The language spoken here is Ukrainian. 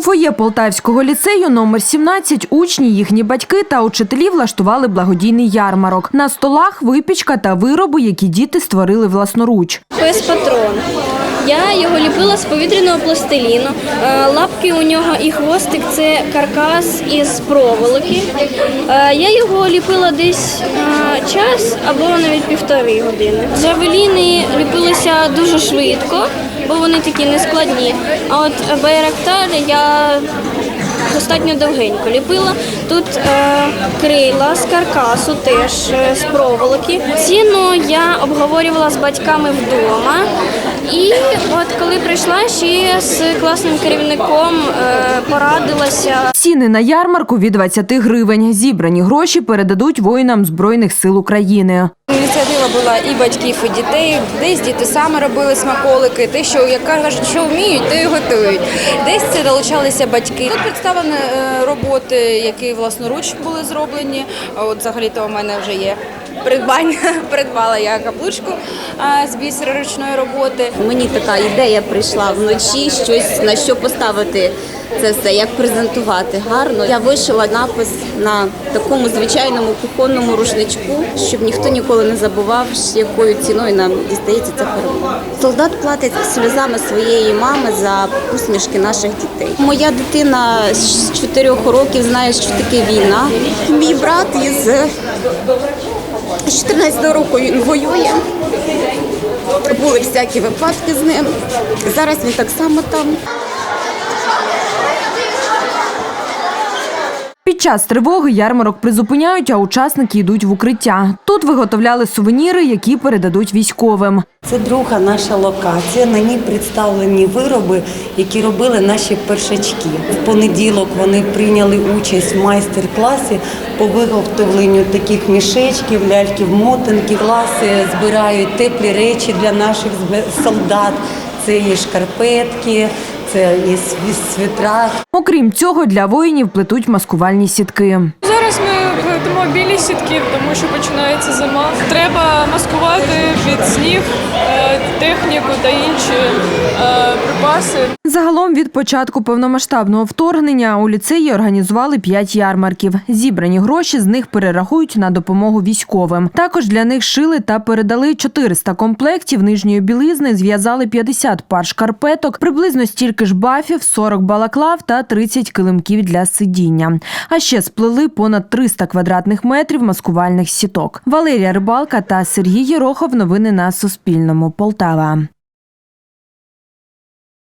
Фоє Полтавського ліцею номер 17 учні, їхні батьки та учителі влаштували благодійний ярмарок. На столах випічка та вироби, які діти створили власноруч. Пес патрон. Я його ліпила з повітряного пластиліну. Е, Лапки у нього і хвостик це каркас із проволоки. Е, Я його ліпила десь е, час або навіть півтори години. Джавеліни ліпилися дуже швидко, бо вони такі нескладні. А от байрактар я достатньо довгенько ліпила. Тут е, крила з каркасу, теж е, з проволоки. Ціну я обговорювала з батьками вдома. І от коли прийшла ще з класним керівником, е, порадилася. Ціни на ярмарку від 20 гривень. Зібрані гроші передадуть воїнам Збройних сил України. Ініціатива була і батьків, і дітей. Десь діти саме робили смаколики. Те, що як кажуть, що вміють, то і готують. Десь це долучалися батьки. Тут представлені е, роботи, які власноруч були зроблені. От взагалі-то у мене вже є придбання. Придбала я каплучку з бісера ручної роботи. Мені така ідея прийшла вночі, щось на що поставити це все, як презентувати гарно. Я вишила напис на такому звичайному кухонному рушничку, щоб ніхто ніколи не забував, якою ціною нам дістається ця перемога. Солдат платить сльозами своєї мами за усмішки наших дітей. Моя дитина з 4 років знає, що таке війна. Мій брат із з 14 року він воює. Були всякі випадки з ним. Зараз він так само там. Під час тривоги ярмарок призупиняють, а учасники йдуть в укриття. Тут виготовляли сувеніри, які передадуть військовим. Це друга наша локація. На ній представлені вироби, які робили наші першачки. В понеділок вони прийняли участь в майстер-класі по виготовленню таких мішечків, ляльків, мотанків. Класи збирають теплі речі для наших солдат. Це і шкарпетки, це і сві- світра, Окрім цього, для воїнів плетуть маскувальні сітки. Зараз ми плетемо білі сітки, тому що починається зима. Треба маскувати від сніг, техніку та інші е, припаси. Загалом від початку повномасштабного вторгнення у ліцеї організували п'ять ярмарків. Зібрані гроші з них перерахують на допомогу військовим. Також для них шили та передали 400 комплектів нижньої білизни, зв'язали 50 пар шкарпеток, приблизно стільки ж бафів, 40 балаклав та 30 килимків для сидіння. А ще сплели понад 300 квадратних метрів маскувальних сіток. Валерія Рибалка та Сергій Єрохов. Новини на Суспільному. Полтава. očakávám.